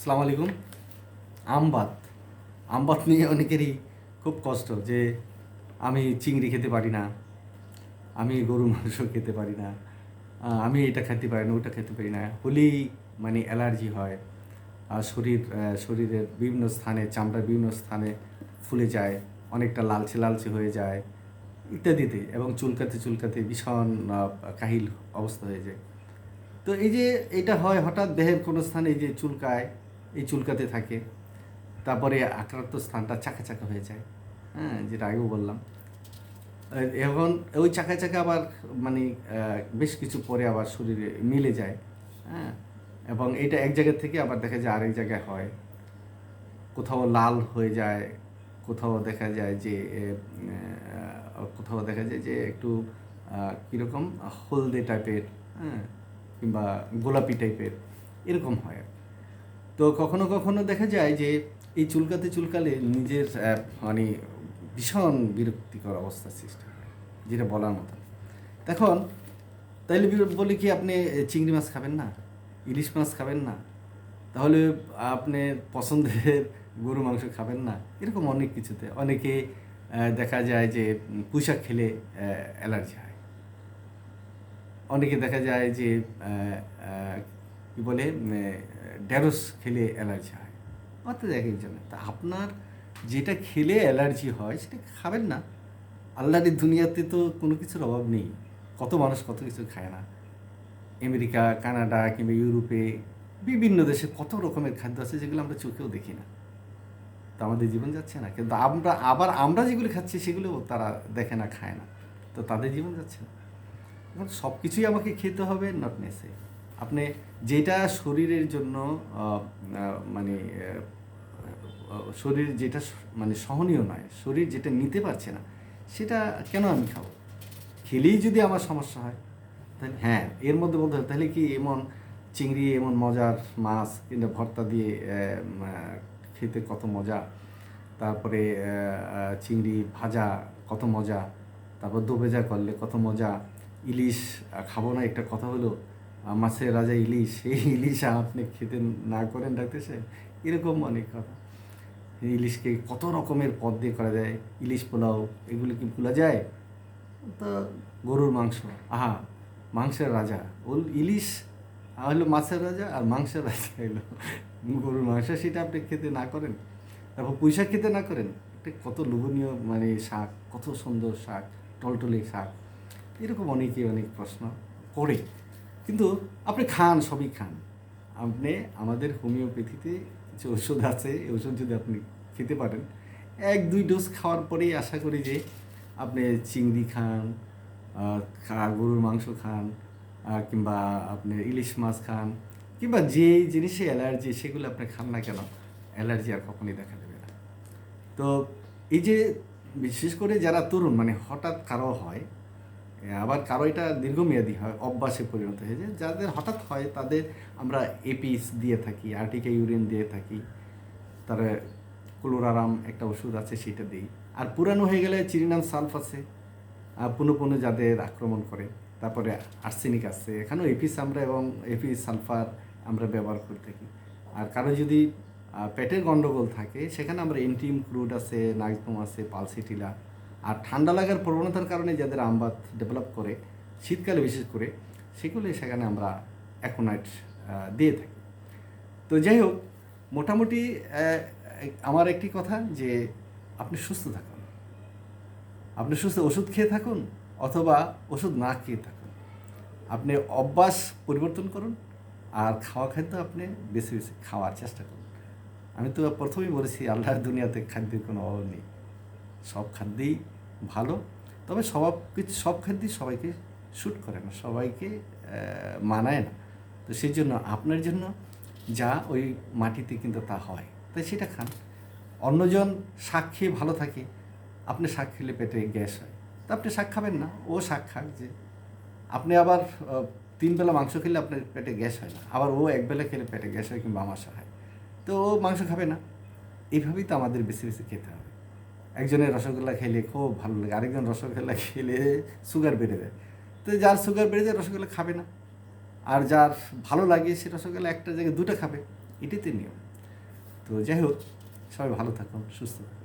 সালাম আলাইকুম। আমবাত। আমবাত নিয়ে অনেকেরই খুব কষ্ট যে আমি চিংড়ি খেতে পারি না, আমি গরু মাংস খেতে পারি না আমি এটা খেতে পারি না, ওটা খেতে পারি না। হলেই মানে অ্যালার্জি হয় আর শরীর শরীরের বিভিন্ন স্থানে, চামড়ার বিভিন্ন স্থানে ফুলে যায়, অনেকটা লালচে লালচে হয়ে যায়, ইত্যাদিতে এবং চুলকাতে চুলকাতে ভীষণ কাহিল অবস্থা হয়ে যায়। তো এই যে এটা হয় হঠাৎ দেহের কোনো স্থানে এই যে চুলকায় এই চুলকাতে থাকে। তারপরে আক্রান্ত স্থানটা চাকা চাকা হয়ে যায়। হ্যাঁ যেটা আগেও বললাম। এখন ওই চাকা চাকা আবার মানে বেশ কিছু পরে আবার শরীরে মিলে যায়। হ্যাঁ এবং এটা এক জায়গা থেকে আবার দেখা যায় আরেক জায়গায় হয়। কোথাও লাল হয়ে যায়, কোথাও দেখা যায় যে কোথাও দেখা যায় যে একটু কীরকম, হলদে টাইপের হ্যাঁ কিংবা গোলাপি টাইপের এরকম হয় আর। তো কখনো কখনো দেখা যায় যে এই চুলকাতে চুলকালে নিজের মানে ভীষণ বিরক্তিকর অবস্থার সৃষ্টি হয় যেটা বলার মতো। এখন তাইলে বলি কি আপনি চিংড়ি মাছ খাবেন না? ইলিশ মাছ খাবেন না? তাহলে আপনি পছন্দের গরু মাংস খাবেন না? এরকম অনেক কিছুতে। অনেকে দেখা যায় যে উম, পুঁইশাক খেলে অ্যালার্জি হয়। অনেকে দেখা যায় যে কি বলে ঢেঁড়স খেলে অ্যালার্জি হয়। অর্থাৎ এক একজনের তা আপনার যেটা খেলে অ্যালার্জি হয় সেটা খাবেন না। আল্লাহর দুনিয়াতে তো কোনো কিছুর অভাব নেই। কত মানুষ কত কিছু খায় না। আমেরিকা, কানাডা কিংবা ইউরোপে, বিভিন্ন দেশে কত রকমের খাদ্য আছে যেগুলো আমরা চোখেও দেখি না। তো আমাদের জীবন যাচ্ছে না। কিন্তু আমরা আবার আমরা যেগুলো খাচ্ছি সেগুলো তারা দেখে না, খায় না। তো তাদের জীবন যাচ্ছে না। এখন সব কিছুই আমাকে খেতে হবে নট নেসে আপনি যেটা শরীরের জন্য মানে শরীর যেটা মানে সহনীয় নয়, শরীর যেটা নিতে পারছে না, সেটা কেন আমি খাব? খেলেই যদি আমার সমস্যা হয়, তাহলে হ্যাঁ এর মধ্যে বলতে হবে, তাহলে কি এমন চিংড়ি, এমন মজার মাছ কিংবা ভর্তা দিয়ে খেতে কত মজা? তারপরে চিংড়ি ভাজা কত মজা? তারপর দোবেজা করলে কত মজা? ইলিশ খাব না, একটা কথা হলো মাছের রাজা ইলিশ সেই ইলিশ আপনি খেতে না করেন ডাক্তার সাহেব, এরকম অনেক কথা। ইলিশকে কত রকমের পদ দিয়ে করা যায়? ইলিশ পোলাও, এগুলো কি ভোলা যায়? তো গরুর মাংস, আহা, মাংসের রাজা। ওল, ইলিশ হলো মাছের রাজা আর মাংসের রাজা হলো গরুর মাংস, সেটা আপনি খেতে না করেন। তারপর পুঁইশাক খেতে না করেন? এটা কত লোভনীয় মানে শাক, কত সুন্দর শাক, টলটলে শাক। এরকম অনেকেই অনেক প্রশ্ন করে। কিন্তু আপনি খান, সবই খান। আপনি আমাদের হোমিওপ্যাথিতে কিছু ওষুধ আছে, এই ওষুধ যদি আপনি খেতে পারেন, এক, দুই ডোজ খাওয়ার পরেই আশা করি যে আপনি চিংড়ি খান গরুর মাংস খান কিংবা আপনি ইলিশ মাছ খান, কিংবা যে জিনিসে অ্যালার্জি, সেগুলো আপনি খান না কেন, অ্যালার্জি আর কখনই দেখা দেবে না। তো এই যে, বিশেষ করে যারা তরুণ মানে হঠাৎ কারও হয় আবার কারও এটা দীর্ঘমেয়াদী হয়, অভ্যাসে পরিণত হয়ে যায়। যাদের হঠাৎ হয়, তাদের আমরা এপিস দিয়ে থাকি আর্টিকা ইউরিন দিয়ে থাকি। তার ক্লোরারাম একটা ওষুধ আছে, সেটা দিই। আর পুরানো হয়ে গেলে চিরিনাম সালফ আছে, আর পুনঃ পুনঃ যাদের আক্রমণ করে। তারপরে আর্সেনিক আছে, এখানেও এপিস আমরা এবং এপি সালফার আমরা ব্যবহার করে থাকি। আর কারও যদি পেটের গন্ডগোল থাকে, সেখানে আমরা এন্টিম ক্রুড আছে নাইকম আছে পালসিটিলা আর ঠান্ডা লাগার প্রবণতার কারণে যাদের আমবাত ডেভেলপ করে, শীতকালে বিশেষ করে সেগুলো সেখানে আমরা অ্যাকোনাইট দিয়ে থাকি। তো যাই হোক, মোটামুটি আমার একটি কথা যে আপনি সুস্থ থাকুন। আপনি সুস্থ ওষুধ খেয়ে থাকুন অথবা ওষুধ না খেয়ে থাকুন। আপনি অভ্যাস পরিবর্তন করুন আর খাওয়া খাদ্য আপনি বেশি বেশি খাওয়ার চেষ্টা করুন। আমি তো প্রথমেই বলেছি, আল্লাহর দুনিয়াতে খাদ্যের কোনো অভাব নেই। সব খাদ্যই ভালো। তবে সব কিছু সব খাদ্যই সবাইকে শ্যুট করে না সবাইকে মানায় না। তো সেই জন্য আপনার জন্য যা ওই মাটিতে কিন্তু তা হয়। তাই সেটা খান। অন্যজন শাক খেয়ে ভালো থাকে আপনি শাক খেলে পেটে গ্যাস হয়। তা আপনি শাক খাবেন না ও শাক খাক যে। আপনি আবার আহ, তিন বেলা মাংস খেলে আপনার পেটে গ্যাস হয় না। আবার ও এক বেলা খেলে পেটে গ্যাস হয় কিংবা আমাশা হয়। তো ও মাংস খাবে না। এইভাবেই তো আমাদের বেশি বেশি খেতে হবে। একজনের রসগোল্লা খেলে খুব ভালো লাগে, আরেকজন রসগোল্লা খেলে সুগার বেড়ে যায়। তো যার সুগার বেড়ে যায়, রসগোল্লা খাবে না। আর যার ভালো লাগে, সে রসগোল্লা একটা জায়গায় দুটো খাবে, এটাই তো নিয়ম। তো যাই হোক, সবাই ভালো থাকুন, সুস্থ থাকুন।